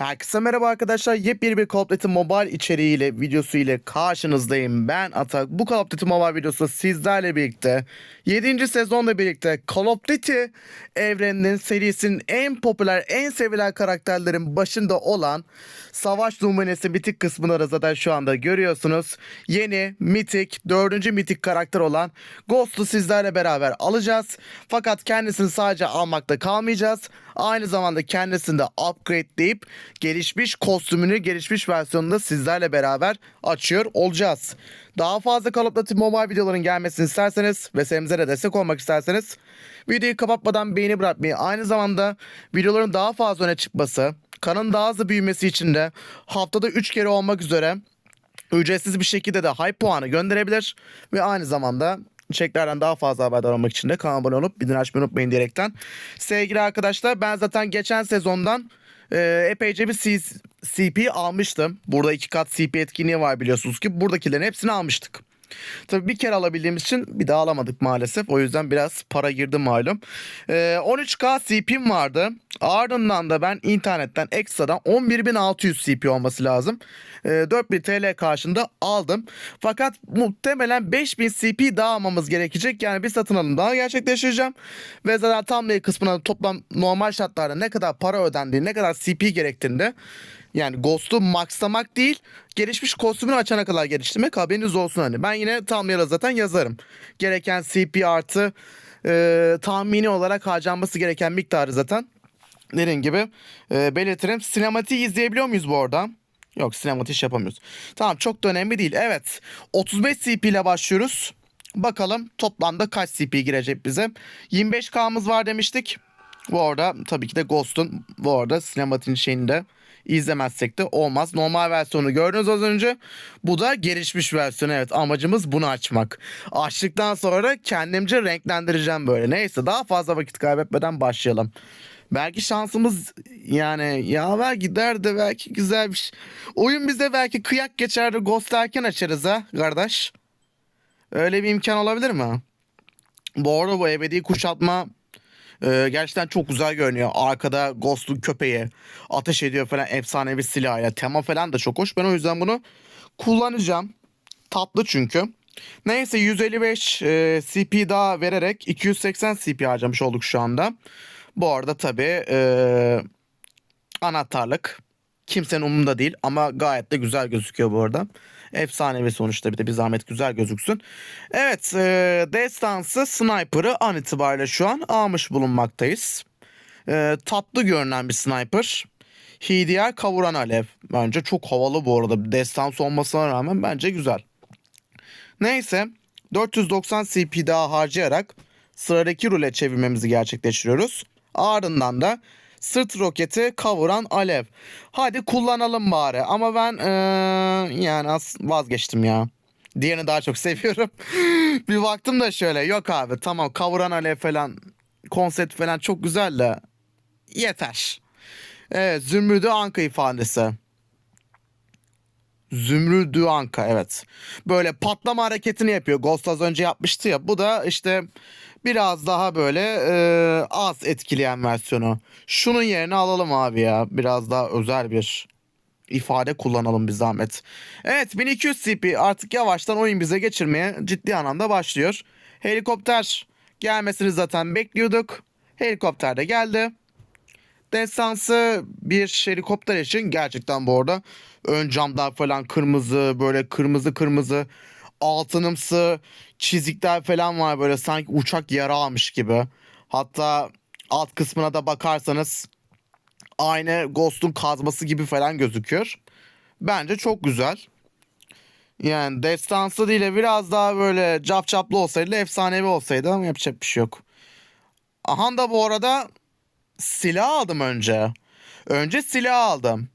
Herkese merhaba arkadaşlar. Yepyeni bir Call of Duty Mobile içeriğiyle, videosu ile karşınızdayım. Ben Atak. Bu Call of Duty Mobile videosu sizlerle birlikte 7. sezonla birlikte Call of Duty evreninin serisinin en popüler, en sevilen karakterlerin başında olan Savaş Numunesi mitik kısmını zaten şu anda görüyorsunuz. Yeni, mitik, dördüncü mitik karakter olan Ghost'u sizlerle beraber alacağız. Fakat kendisini sadece almakta kalmayacağız. Aynı zamanda kendisini de upgradeleyip gelişmiş kostümünü, gelişmiş versiyonunu da sizlerle beraber açıyor olacağız. Daha fazla Call of Duty Mobile videoların gelmesini isterseniz ve serimize de destek olmak isterseniz videoyu kapatmadan beğeni bırakmayı aynı zamanda videoların daha fazla öne çıkması, kanalın daha hızlı büyümesi için de haftada 3 kere olmak üzere ücretsiz bir şekilde de hype puanı gönderebilir ve aynı zamanda içeriklerden daha fazla haberdar olmak için de kanala abone olup bildirim açmayı unutmayın diyerekten. Sevgili arkadaşlar ben zaten geçen sezondan e, epeyce bir CP almıştım. Burada iki kat CP etkinliği var biliyorsunuz ki buradakilerin hepsini almıştık. Tabii bir kere alabildiğimiz için bir daha alamadık maalesef. O yüzden biraz para girdi malum. Ee, 13k CP'm vardı. Ardından da ben internetten ekstradan 11.600 CP olması lazım. Ee, 4000 TL karşında aldım. Fakat muhtemelen 5000 CP daha almamız gerekecek. Yani bir satın alım daha gerçekleştireceğim. Ve zaten thumbnail kısmına toplam normal şartlarda ne kadar para ödendiği, ne kadar CP gerektiğinde yani Ghost'u maxlamak değil, gelişmiş kostümünü açana kadar geliştirmek haberiniz olsun hani. Ben yine thumbnail'a zaten yazarım. Gereken CP artı e, tahmini olarak harcanması gereken miktarı zaten dediğim gibi e, belirtirim. Sinematiği izleyebiliyor muyuz bu arada? Yok sinematik yapamıyoruz. Tamam çok da önemli değil. Evet 35 CP ile başlıyoruz. Bakalım toplamda kaç CP girecek bize. 25K'mız var demiştik. Bu arada tabii ki de Ghost'un bu arada sinematik şeyini de izlemezsek de olmaz. Normal versiyonu gördünüz az önce. Bu da gelişmiş versiyon. Evet amacımız bunu açmak. Açtıktan sonra kendimce renklendireceğim böyle. Neyse daha fazla vakit kaybetmeden başlayalım. Belki şansımız yani yaver gider de belki güzel bir şey. Oyun bize belki kıyak geçer de Ghost erken açarız ha kardeş. Öyle bir imkan olabilir mi? Bu arada bu ebedi kuşatma ee, gerçekten çok güzel görünüyor. Arkada Ghost'un köpeği ateş ediyor falan efsanevi silahıyla. Tema falan da çok hoş. Ben o yüzden bunu kullanacağım. Tatlı çünkü. Neyse 155 e, CP daha vererek 280 CP harcamış olduk şu anda. Bu arada tabii e, anahtarlık kimsenin umurunda değil ama gayet de güzel gözüküyor bu arada. Efsanevi sonuçta bir de bir zahmet güzel gözüksün. Evet e, destansı sniper'ı an itibariyle şu an almış bulunmaktayız. E, tatlı görünen bir sniper. HDR kavuran alev. Bence çok havalı bu arada. Destans olmasına rağmen bence güzel. Neyse 490 CP daha harcayarak sıradaki rule çevirmemizi gerçekleştiriyoruz. Ardından da sırt roketi kavuran alev. Hadi kullanalım bari ama ben eee, yani vazgeçtim ya. Diğerini daha çok seviyorum. bir baktım da şöyle yok abi tamam kavuran alev falan konsept falan çok güzel de yeter. Evet Zümrüdü Anka ifadesi. Zümrüdü Anka evet. Böyle patlama hareketini yapıyor. Ghost az önce yapmıştı ya. Bu da işte biraz daha böyle e, az etkileyen versiyonu. Şunun yerine alalım abi ya. Biraz daha özel bir ifade kullanalım bir zahmet. Evet 1200 CP artık yavaştan oyun bize geçirmeye ciddi anlamda başlıyor. Helikopter gelmesini zaten bekliyorduk. Helikopter de geldi. Destansı bir helikopter için gerçekten bu arada ön camlar falan kırmızı böyle kırmızı kırmızı altınımsı çizikler falan var böyle sanki uçak yara almış gibi. Hatta alt kısmına da bakarsanız aynı Ghost'un kazması gibi falan gözüküyor. Bence çok güzel. Yani destansı değil de biraz daha böyle capcaplı olsaydı efsanevi olsaydı ama yapacak bir şey yok. Aha da bu arada silah aldım önce. Önce silah aldım.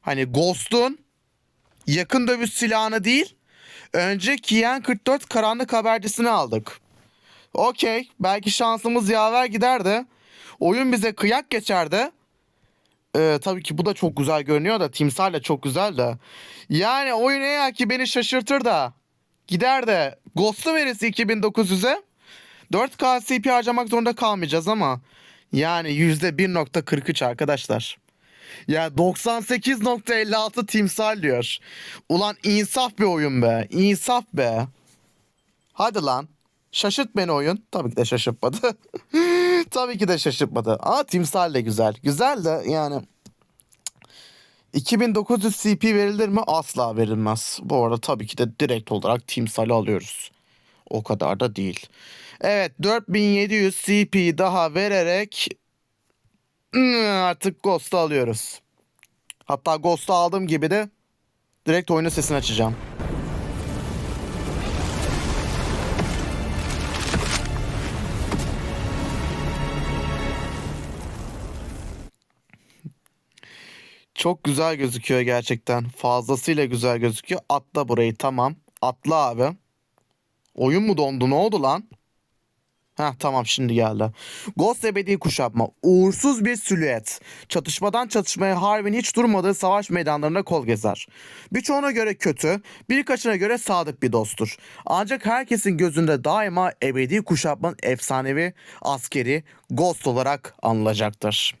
Hani Ghost'un yakın dövüş silahını değil, önce Kian 44 karanlık habercisini aldık. Okey, belki şansımız yaver giderdi. Oyun bize kıyak geçerdi. Ee, tabii ki bu da çok güzel görünüyor da timsah da çok güzel de. Yani oyun eğer ki beni şaşırtır da gider de Ghost'u verirse 2900'e 4K CP harcamak zorunda kalmayacağız ama yani %1.43 arkadaşlar. Ya 98.56 timsal diyor. Ulan insaf bir oyun be. İnsaf be. Hadi lan. Şaşırt beni oyun. Tabii ki de şaşırtmadı. Tabii ki de şaşırtmadı. Ama timsal de güzel. Güzel de yani 2900 CP verilir mi? Asla verilmez. Bu arada tabii ki de direkt olarak timsali alıyoruz. O kadar da değil. Evet 4700 CP daha vererek artık Ghost'u alıyoruz. Hatta Ghost'u aldığım gibi de direkt oyunun sesini açacağım. Çok güzel gözüküyor gerçekten. Fazlasıyla güzel gözüküyor. Atla burayı tamam. Atla abi. Oyun mu dondu ne oldu lan? Heh tamam şimdi geldi. Ghost ebedi kuşatma. Uğursuz bir silüet. Çatışmadan çatışmaya Harvey'in hiç durmadığı savaş meydanlarında kol gezer. Birçoğuna göre kötü, birkaçına göre sadık bir dosttur. Ancak herkesin gözünde daima ebedi kuşatmanın efsanevi askeri Ghost olarak anılacaktır.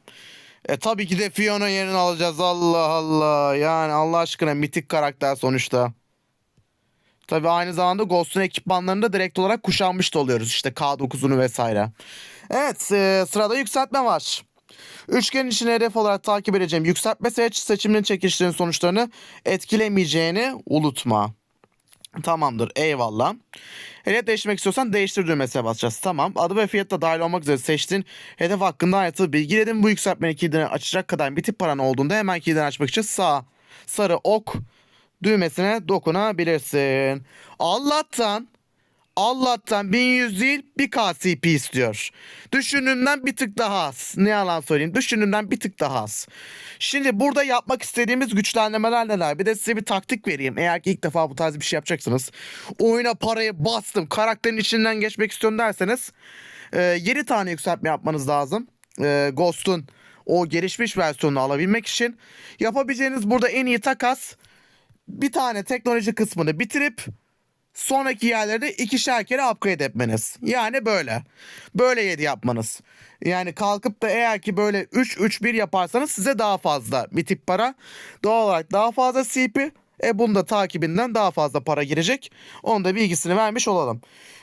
E tabii ki de Fiona yerini alacağız. Allah Allah. Yani Allah aşkına mitik karakter sonuçta. Tabii aynı zamanda Ghost'un ekipmanlarını da direkt olarak kuşanmış da oluyoruz. İşte K9'unu vesaire. Evet e, sırada yükseltme var. Üçgenin içine hedef olarak takip edeceğim yükseltme seç seçiminin çekilişlerin sonuçlarını etkilemeyeceğini unutma. Tamamdır eyvallah. Hedef değiştirmek istiyorsan değiştir düğmesine basacağız. Tamam. Adı ve fiyat da dahil olmak üzere seçtiğin hedef hakkında ayrıntılı bilgi edin. Bu yükseltmenin kilidini açacak kadar bir tip paran olduğunda hemen kilidini açmak için sağ sarı ok düğmesine dokunabilirsin. Allah'tan Allah'tan 1100 değil bir KCP istiyor. Düşündüğümden bir tık daha az. Ne yalan söyleyeyim. Düşündüğümden bir tık daha az. Şimdi burada yapmak istediğimiz güçlendirmeler neler? Bir de size bir taktik vereyim. Eğer ki ilk defa bu tarz bir şey yapacaksınız. Oyuna parayı bastım. Karakterin içinden geçmek istiyorum derseniz. E, 7 tane yükseltme yapmanız lazım. E, Ghost'un o gelişmiş versiyonunu alabilmek için. Yapabileceğiniz burada en iyi takas bir tane teknoloji kısmını bitirip sonraki yerlerde ikişer kere upgrade etmeniz. Yani böyle. Böyle 7 yapmanız. Yani kalkıp da eğer ki böyle 3-3-1 yaparsanız size daha fazla mitik para. Doğal olarak daha fazla CP. E bunun da takibinden daha fazla para girecek. Onun da bilgisini vermiş olalım.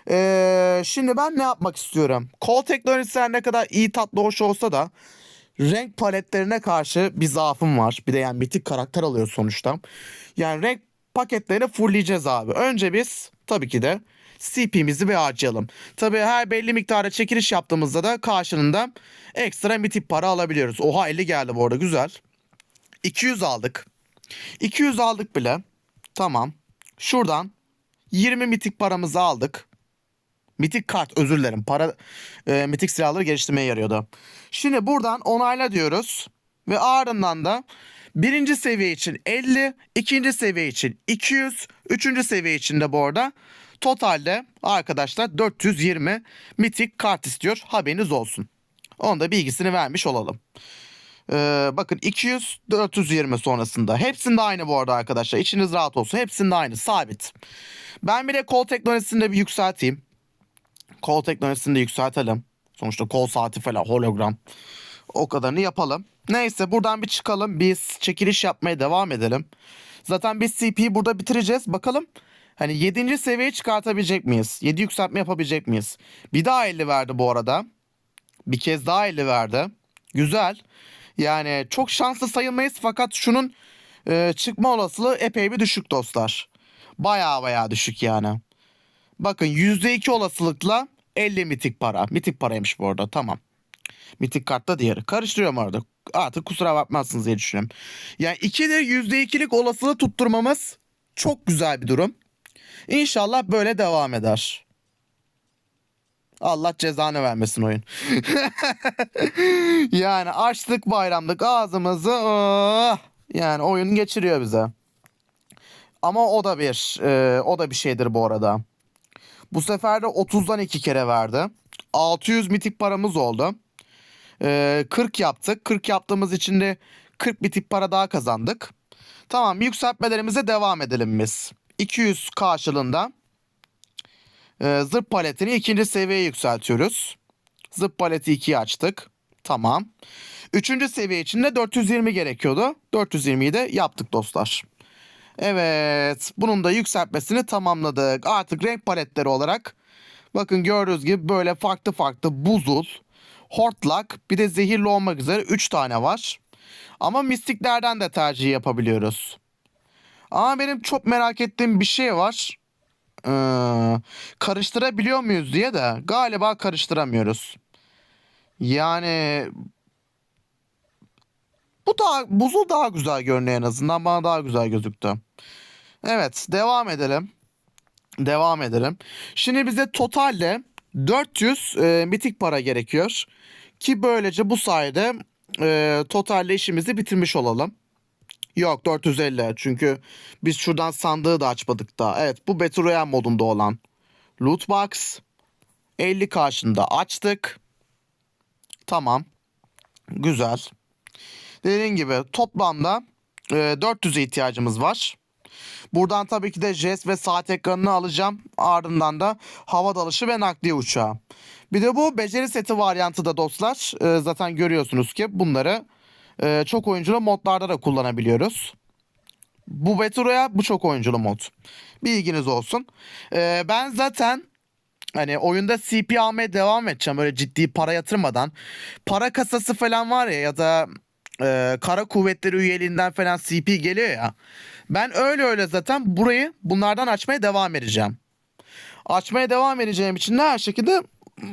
Ee, şimdi ben ne yapmak istiyorum? Kol teknolojisi ne kadar iyi tatlı hoş olsa da renk paletlerine karşı bir zaafım var. Bir de yani mitik karakter alıyor sonuçta. Yani renk paketlerini fullleyeceğiz abi. Önce biz tabii ki de CP'mizi bir harcayalım. Tabii her belli miktarda çekiliş yaptığımızda da karşılığında ekstra mitik para alabiliyoruz. Oha 50 geldi bu arada güzel. 200 aldık. 200 aldık bile. Tamam. Şuradan 20 mitik paramızı aldık. Mitik kart özür dilerim. Para e, mitik silahları geliştirmeye yarıyordu. Şimdi buradan onayla diyoruz. Ve ardından da birinci seviye için 50, ikinci seviye için 200, üçüncü seviye için de bu arada totalde arkadaşlar 420 mitik kart istiyor. Haberiniz olsun. Onun da bilgisini vermiş olalım. Ee, bakın 200 420 sonrasında. Hepsinde aynı bu arada arkadaşlar. İçiniz rahat olsun. Hepsinde aynı sabit. Ben bir de kol teknolojisini de bir yükselteyim. Kol teknolojisini de yükseltelim. Sonuçta kol saati falan hologram. O kadarını yapalım. Neyse buradan bir çıkalım. Biz çekiliş yapmaya devam edelim. Zaten biz CP'yi burada bitireceğiz. Bakalım hani 7. seviyeye çıkartabilecek miyiz? 7 yükseltme yapabilecek miyiz? Bir daha 50 verdi bu arada. Bir kez daha 50 verdi. Güzel. Yani çok şanslı sayılmayız fakat şunun e, çıkma olasılığı epey bir düşük dostlar. Baya baya düşük yani. Bakın %2 olasılıkla 50 mitik para. Mitik paraymış bu arada tamam. Mitik kartta diğeri. Karıştırıyorum arada. Artık kusura bakmazsınız diye düşünüyorum. Yani 2 de %2'lik olasılığı tutturmamız çok güzel bir durum. İnşallah böyle devam eder. Allah cezanı vermesin oyun. yani açlık bayramlık ağzımızı oh! yani oyun geçiriyor bize. Ama o da bir e, o da bir şeydir bu arada. Bu sefer de 30'dan 2 kere verdi. 600 mitik paramız oldu. Ee, 40 yaptık. 40 yaptığımız için de 40 mitik para daha kazandık. Tamam yükseltmelerimize devam edelim biz. 200 karşılığında e, zırh paletini ikinci seviyeye yükseltiyoruz. Zırh paleti 2'yi açtık. Tamam. Üçüncü seviye için de 420 gerekiyordu. 420'yi de yaptık dostlar. Evet. Bunun da yükseltmesini tamamladık. Artık renk paletleri olarak bakın gördüğünüz gibi böyle farklı farklı buzul, hortlak bir de zehirli olmak üzere 3 tane var. Ama mistiklerden de tercih yapabiliyoruz. Ama benim çok merak ettiğim bir şey var. Ee, karıştırabiliyor muyuz diye de galiba karıştıramıyoruz. Yani bu daha buzul daha güzel görünüyor en azından bana daha güzel gözüktü. Evet devam edelim. Devam edelim. Şimdi bize totalde 400 e, mitik para gerekiyor. Ki böylece bu sayede e, totalle işimizi bitirmiş olalım. Yok 450 çünkü biz şuradan sandığı da açmadık da. Evet bu Battle Royale modunda olan Loot Box 50 karşında açtık. Tamam. Güzel. Dediğim gibi toplamda e, 400'e ihtiyacımız var. Buradan tabii ki de jest ve saat ekranını alacağım. Ardından da hava dalışı ve nakliye uçağı. Bir de bu beceri seti varyantı da dostlar. E, zaten görüyorsunuz ki bunları e, çok oyunculu modlarda da kullanabiliyoruz. Bu Battle Royale bu çok oyunculu mod. Bilginiz olsun. E, ben zaten hani oyunda CP almaya devam edeceğim böyle ciddi para yatırmadan. Para kasası falan var ya ya da e, kara kuvvetleri üyeliğinden falan CP geliyor ya. Ben öyle öyle zaten burayı bunlardan açmaya devam edeceğim. Açmaya devam edeceğim için de her şekilde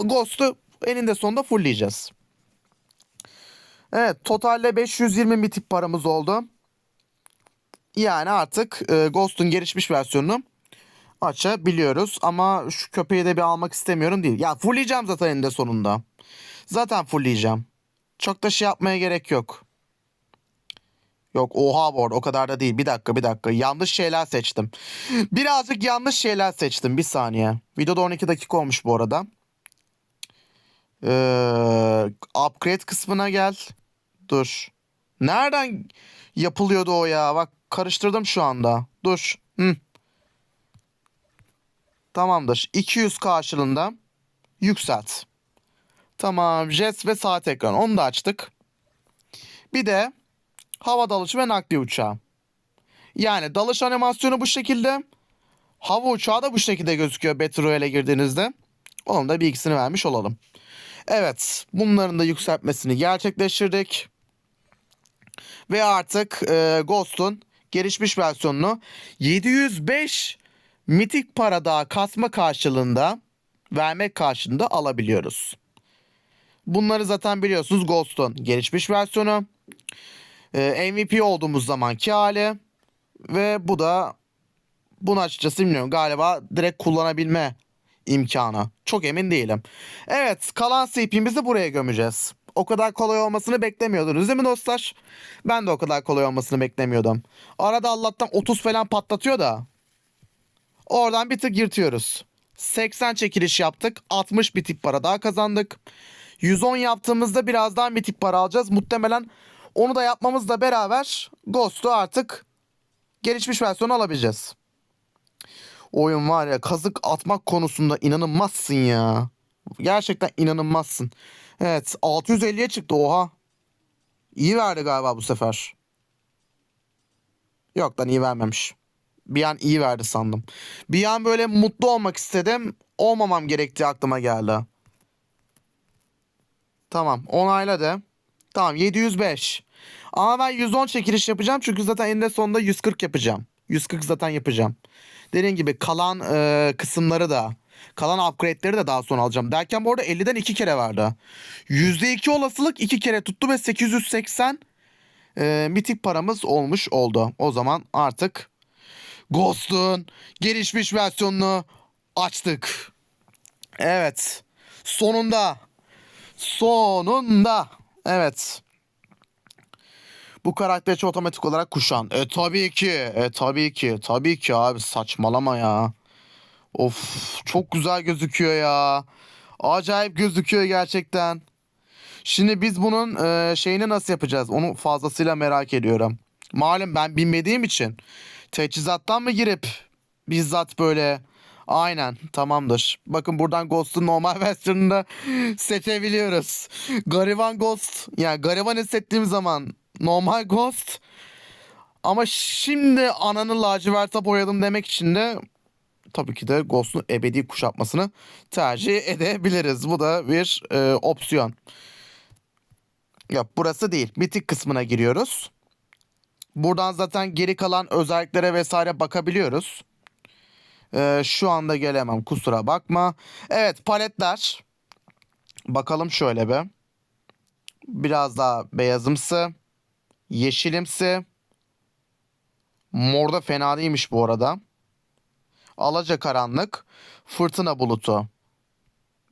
Ghost'u eninde sonunda fullleyeceğiz. Evet totalde 520 mitik paramız oldu. Yani artık e, Ghost'un gelişmiş versiyonunu açabiliyoruz. Ama şu köpeği de bir almak istemiyorum değil. Ya fullleyeceğim zaten eninde sonunda. Zaten fullleyeceğim. Çok da şey yapmaya gerek yok. Yok oha bu arada o kadar da değil. Bir dakika bir dakika. Yanlış şeyler seçtim. Birazcık yanlış şeyler seçtim. Bir saniye. Videoda 12 dakika olmuş bu arada. Ee, upgrade kısmına gel. Dur. Nereden yapılıyordu o ya? Bak karıştırdım şu anda. Dur. Hı. Tamamdır. 200 karşılığında yükselt. Tamam. Jet ve saat ekranı. Onu da açtık. Bir de hava dalışı ve nakliye uçağı. Yani dalış animasyonu bu şekilde. Hava uçağı da bu şekilde gözüküyor Battle Royale'e girdiğinizde. Onun da bir ikisini vermiş olalım. Evet. Bunların da yükseltmesini gerçekleştirdik. Ve artık e, Ghost'un gelişmiş versiyonunu 705 mitik para daha kasma karşılığında vermek karşılığında alabiliyoruz. Bunları zaten biliyorsunuz Ghost'un gelişmiş versiyonu. Ee, MVP olduğumuz zamanki hali. Ve bu da bunu açıkçası bilmiyorum. Galiba direkt kullanabilme imkanı. Çok emin değilim. Evet kalan CP'mizi buraya gömeceğiz. O kadar kolay olmasını beklemiyordunuz değil mi dostlar? Ben de o kadar kolay olmasını beklemiyordum. Arada Allah'tan 30 falan patlatıyor da. Oradan bir tık yırtıyoruz. 80 çekiliş yaptık. 60 bitik para daha kazandık. 110 yaptığımızda biraz daha mitik para alacağız. Muhtemelen onu da yapmamızla beraber Ghost'u artık gelişmiş versiyonu alabileceğiz. Oyun var ya kazık atmak konusunda inanılmazsın ya. Gerçekten inanılmazsın. Evet 650'ye çıktı oha. İyi verdi galiba bu sefer. Yok lan iyi vermemiş. Bir an iyi verdi sandım. Bir an böyle mutlu olmak istedim. Olmamam gerektiği aklıma geldi. Tamam onayla de. Tamam 705. Ama ben 110 çekiliş yapacağım. Çünkü zaten eninde sonunda 140 yapacağım. 140 zaten yapacağım. Dediğim gibi kalan e, kısımları da kalan upgrade'leri de daha sonra alacağım. Derken bu arada 50'den 2 kere vardı. %2 olasılık 2 kere tuttu ve 880 e, mitik paramız olmuş oldu. O zaman artık Ghost'un gelişmiş versiyonunu açtık. Evet. Sonunda. Sonunda. Evet. Bu karakteri otomatik olarak kuşan. E tabii ki. E tabii ki. Tabii ki abi saçmalama ya. Of çok güzel gözüküyor ya. Acayip gözüküyor gerçekten. Şimdi biz bunun e, şeyini nasıl yapacağız? Onu fazlasıyla merak ediyorum. Malum ben bilmediğim için teçhizattan mı girip bizzat böyle Aynen tamamdır. Bakın buradan Ghost'un normal versiyonunu seçebiliyoruz. Gariban Ghost yani gariban hissettiğim zaman normal Ghost. Ama şimdi ananı laciverte boyadım demek için de tabii ki de Ghost'un ebedi kuşatmasını tercih edebiliriz. Bu da bir e, opsiyon. Yok burası değil. Bitik kısmına giriyoruz. Buradan zaten geri kalan özelliklere vesaire bakabiliyoruz. Ee, şu anda gelemem kusura bakma. Evet paletler. Bakalım şöyle bir. Biraz daha beyazımsı. Yeşilimsi. Mor da fena değilmiş bu arada. Alaca karanlık. Fırtına bulutu.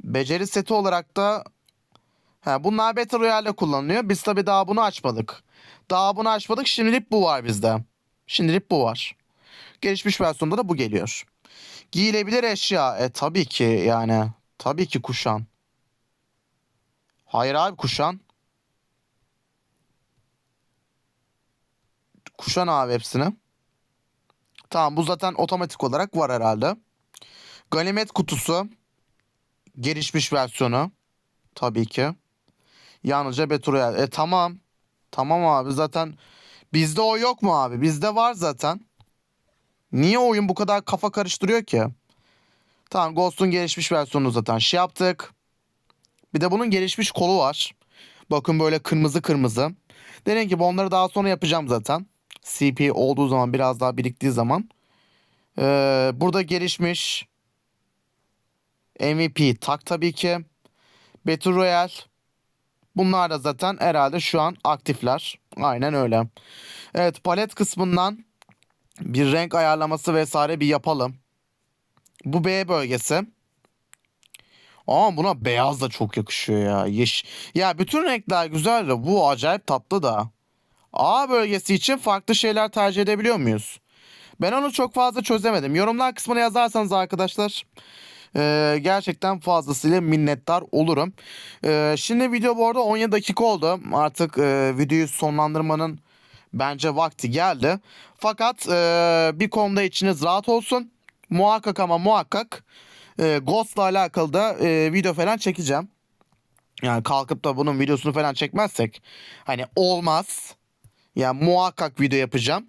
Beceri seti olarak da Ha, bunlar Battle Royale'de kullanılıyor. Biz tabi daha bunu açmadık. Daha bunu açmadık. Şimdilik bu var bizde. Şimdilik bu var. Gelişmiş versiyonda da bu geliyor. Giyilebilir eşya. E tabii ki yani. Tabii ki kuşan. Hayır abi kuşan. Kuşan abi hepsini. Tamam bu zaten otomatik olarak var herhalde. Ganimet kutusu. Gelişmiş versiyonu. Tabii ki. Yalnızca Battle Royale. E tamam. Tamam abi zaten bizde o yok mu abi? Bizde var zaten. Niye oyun bu kadar kafa karıştırıyor ki? Tamam Ghost'un gelişmiş versiyonunu zaten şey yaptık. Bir de bunun gelişmiş kolu var. Bakın böyle kırmızı kırmızı. Dediğim gibi onları daha sonra yapacağım zaten. CP olduğu zaman biraz daha biriktiği zaman. Ee, burada gelişmiş MVP tak tabii ki. Battle Royale. Bunlar da zaten herhalde şu an aktifler. Aynen öyle. Evet palet kısmından bir renk ayarlaması vesaire bir yapalım. Bu B bölgesi. Ama buna beyaz da çok yakışıyor ya. Yeş ya bütün renkler güzel de bu acayip tatlı da. A bölgesi için farklı şeyler tercih edebiliyor muyuz? Ben onu çok fazla çözemedim. Yorumlar kısmına yazarsanız arkadaşlar ee, gerçekten fazlasıyla minnettar olurum. Ee, şimdi video bu arada 17 dakika oldu. Artık e, videoyu sonlandırmanın bence vakti geldi. Fakat e, bir konuda içiniz rahat olsun. Muhakkak ama muhakkak e, Ghost'la alakalı da e, video falan çekeceğim. Yani kalkıp da bunun videosunu falan çekmezsek hani olmaz. Yani muhakkak video yapacağım.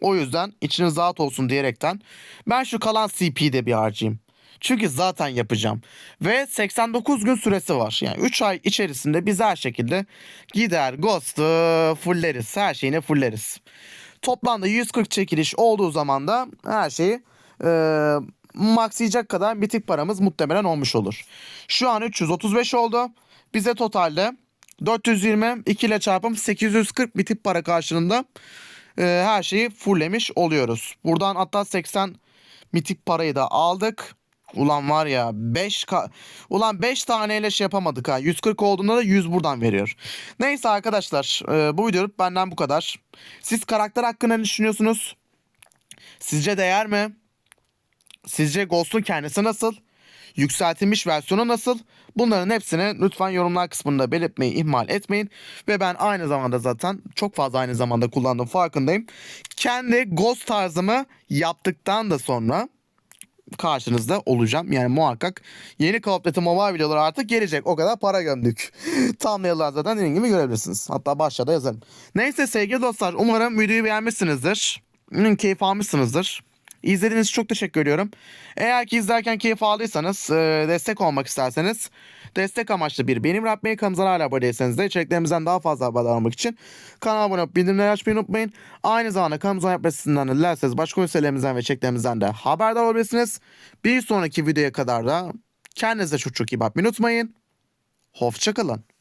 O yüzden içiniz rahat olsun diyerekten ben şu kalan CP'yi de bir harcayayım. Çünkü zaten yapacağım. Ve 89 gün süresi var. Yani 3 ay içerisinde biz her şekilde gider Ghost'u fulleriz. Her şeyini fulleriz. Toplamda 140 çekiliş olduğu zaman da her şeyi e, maxlayacak kadar bitik paramız muhtemelen olmuş olur. Şu an 335 oldu. Bize totalde 420 2 ile çarpım 840 bitik para karşılığında e, her şeyi fulllemiş oluyoruz. Buradan hatta 80 mitik parayı da aldık. Ulan var ya 5 ka Ulan 5 taneyle şey yapamadık ha. 140 olduğunda da 100 buradan veriyor. Neyse arkadaşlar e, bu video benden bu kadar. Siz karakter hakkında ne düşünüyorsunuz? Sizce değer mi? Sizce Ghost'un kendisi nasıl? Yükseltilmiş versiyonu nasıl? Bunların hepsini lütfen yorumlar kısmında belirtmeyi ihmal etmeyin. Ve ben aynı zamanda zaten çok fazla aynı zamanda kullandım farkındayım. Kendi Ghost tarzımı yaptıktan da sonra karşınızda olacağım. Yani muhakkak yeni Call of Duty Mobile videoları artık gelecek. O kadar para gömdük. Thumbnail'lar zaten dediğim gibi görebilirsiniz. Hatta başta da yazarım. Neyse sevgili dostlar umarım videoyu beğenmişsinizdir. Keyif almışsınızdır. İzlediğiniz için çok teşekkür ediyorum. Eğer ki izlerken keyif aldıysanız, e, destek olmak isterseniz destek amaçlı bir benim Rap Bey kanalımıza hala abone değilseniz de içeriklerimizden daha fazla haberdar olmak için kanala abone olup bildirimleri açmayı unutmayın. Aynı zamanda kanalımıza yapmasından da dilerseniz başka ünitelerimizden ve içeriklerimizden de haberdar olabilirsiniz. Bir sonraki videoya kadar da kendinize çok çok iyi bakmayı unutmayın. Hoşçakalın.